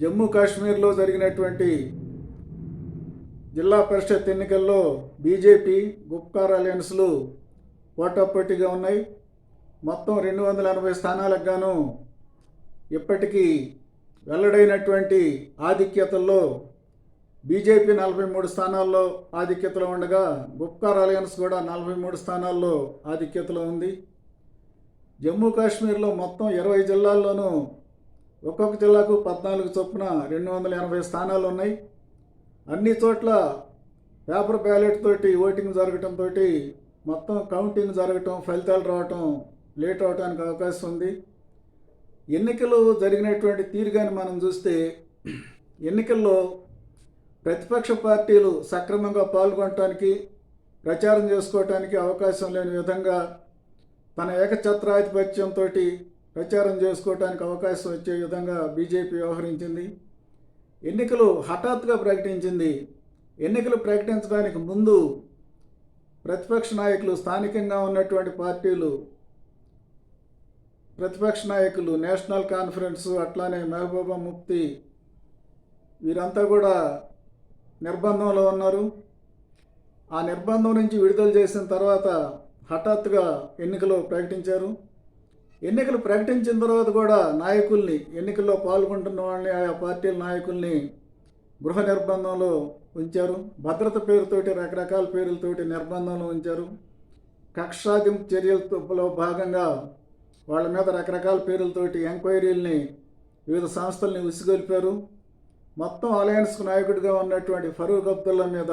జమ్మూ కాశ్మీర్లో జరిగినటువంటి జిల్లా పరిషత్ ఎన్నికల్లో బీజేపీ గుప్కార్ అలయన్స్లు పోటాపోటీగా ఉన్నాయి. మొత్తం రెండు వందల ఎనభై స్థానాలకు గాను ఇప్పటికీ వెల్లడైనటువంటి ఆధిక్యతల్లో బీజేపీ నలభై మూడు స్థానాల్లో ఆధిక్యతలో ఉండగా గుప్కార్ అలయన్స్ కూడా నలభై మూడు స్థానాల్లో ఆధిక్యతలో ఉంది. జమ్మూ కాశ్మీర్లో మొత్తం ఇరవై జిల్లాల్లోనూ ఒక్కొక్క జిల్లాకు పద్నాలుగు చొప్పున రెండు వందల ఎనభై స్థానాలు ఉన్నాయి. అన్ని చోట్ల పేపర్ బ్యాలెట్ తోటి ఓటింగ్ జరగటంతో మొత్తం కౌంటింగ్ జరగటం ఫలితాలు రావటం లేట్ అవడానికి అవకాశం ఉంది. ఎన్నికలు జరిగినటువంటి తీరుగాని మనం చూస్తే ఎన్నికల్లో ప్రతిపక్ష పార్టీలు సక్రమంగా పాల్గొనటానికి ప్రచారం చేసుకోవటానికి అవకాశం లేని విధంగా తన ఏకఛత్రాధిపత్యంతో ప్రచారం చేసుకోవటానికి అవకాశం వచ్చే విధంగా బీజేపీ వ్యవహరించింది. ఎన్నికలు హఠాత్తుగా ప్రకటించింది. ఎన్నికలు ప్రకటించడానికి ముందు ప్రతిపక్ష నాయకులు స్థానికంగా ఉన్నటువంటి పార్టీలు ప్రతిపక్ష నాయకులు నేషనల్ కాన్ఫరెన్స్ అట్లానే మహబూబా ముఫ్తీ వీరంతా కూడా నిర్బంధంలో ఉన్నారు. ఆ నిర్బంధం నుంచి విడుదల చేసిన తర్వాత హఠాత్తుగా ఎన్నికలు ప్రకటించారు. ఎన్నికలు ప్రకటించిన తర్వాత కూడా నాయకుల్ని ఎన్నికల్లో పాల్గొంటున్న వాళ్ళని ఆయా పార్టీల నాయకుల్ని గృహ నిర్బంధంలో ఉంచారు. భద్రత పేరుతోటి రకరకాల పేర్లతోటి నిర్బంధంలో ఉంచారు. కక్షాదింపు చర్యలతో భాగంగా వాళ్ళ మీద రకరకాల పేర్లతోటి ఎంక్వైరీల్ని వివిధ సంస్థల్ని ఉసిగొల్పారు. మొత్తం అలయన్స్కు నాయకుడిగా ఉన్నటువంటి ఫరూక్ అబ్దుల్లా మీద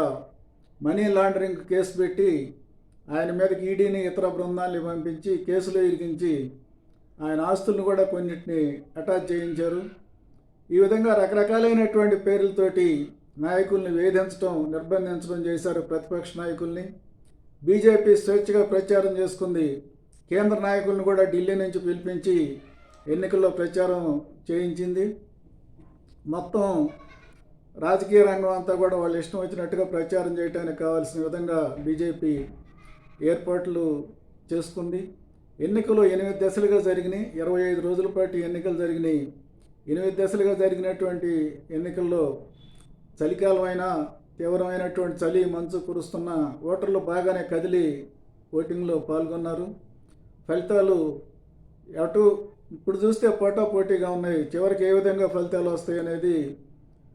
మనీ లాండరింగ్ కేసు పెట్టి ఆయన మీదకి ఈడీని ఇతర బృందాన్ని పంపించి కేసులో ఇరికించి ఆయన ఆస్తులను కూడా కొన్నిటిని అటాచ్ చేయించారు. ఈ విధంగా రకరకాలైనటువంటి పేర్లతోటి నాయకుల్ని వేధించడం నిర్బంధించడం చేశారు ప్రతిపక్ష నాయకుల్ని. బీజేపీ స్వేచ్ఛగా ప్రచారం చేసుకుంది. కేంద్ర నాయకులను కూడా ఢిల్లీ నుంచి పిలిపించి ఎన్నికల్లో ప్రచారం చేయించింది. మొత్తం రాజకీయ రంగం అంతా కూడా వాళ్ళు ఇష్టం వచ్చినట్టుగా ప్రచారం చేయడానికి కావాల్సిన విధంగా బీజేపీ ఏర్పాట్లు చేసుకుంది. ఎన్నికలు ఎనిమిది దశలుగా జరిగినాయి. ఇరవై ఐదు రోజుల పాటు ఎన్నికలు జరిగినాయి. ఎనిమిది దశలుగా జరిగినటువంటి ఎన్నికల్లో చలికాలం అయినా తీవ్రమైనటువంటి చలి మంచు కురుస్తున్న ఓటర్లు బాగానే కదిలి ఓటింగ్లో పాల్గొన్నారు. ఫలితాలు అటు ఇప్పుడు చూస్తే పోటా పోటీగా ఉన్నాయి. చివరికి ఏ విధంగా ఫలితాలు వస్తాయి అనేది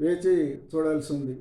వేచి చూడాల్సి ఉంది.